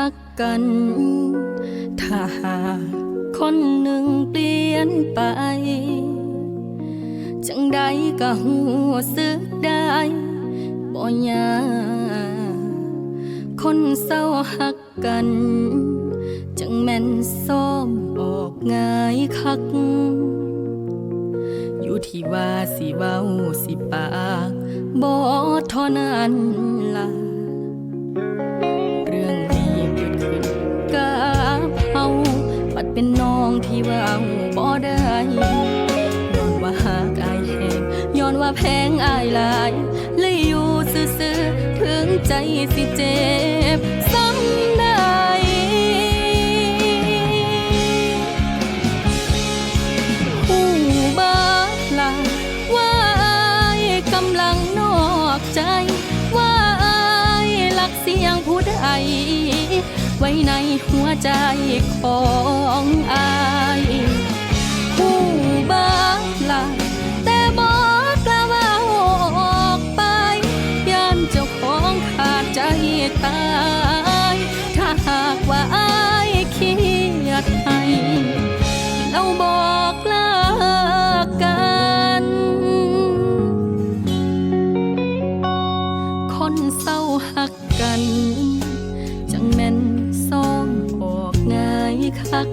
หักกัน ถ้าหากคนหนึ่งเปลี่ยนไป จังใดก็หูสึกได้บ่ยาคนเศร้าหักกัน จังแม่นซ้อมออกง่ายคัก อยู่ที่ว่าสิเว้าสิปากบ่เท่านั้นล่ะ บ่ได้ย้อนว่าหากอายแหงย้อนว่าแพงอายหลายเลยอยู่ซื่อๆถึงใจสิเจ็บซ้ำได้ผู้บ้าลาว่าอายกำลังนอกใจ ว่าอายลักเสียงผู้ใดไว้ในหัวใจของอาย หักกัน จังแม่นซ่องออกง่ายคัก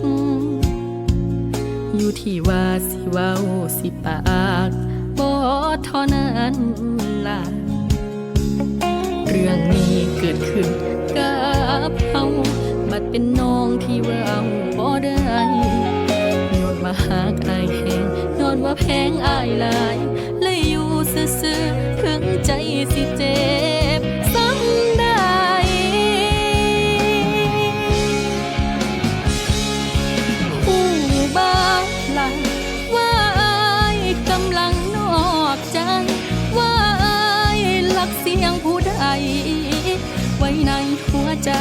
อยู่ที่ว่าสิเว้าสิปากบ่เท่านั้นล่ะ เรื่องนี้เกิดขึ้นกับเฮาบัดเป็นน้องที่เว่าบ่ได้ย้อนว่าหากอายแหงยอนว่าแพงอายหลายเลยอยู่ซื่อ หัวใจ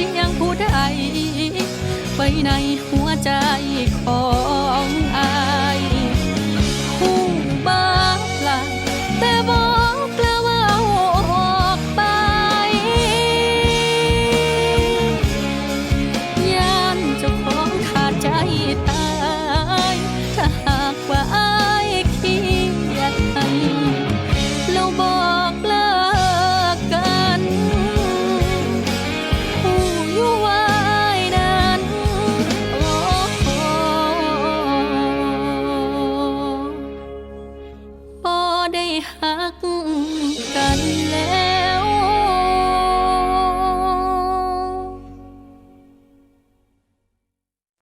สียงผู้ใดไปในหัวใจ sunny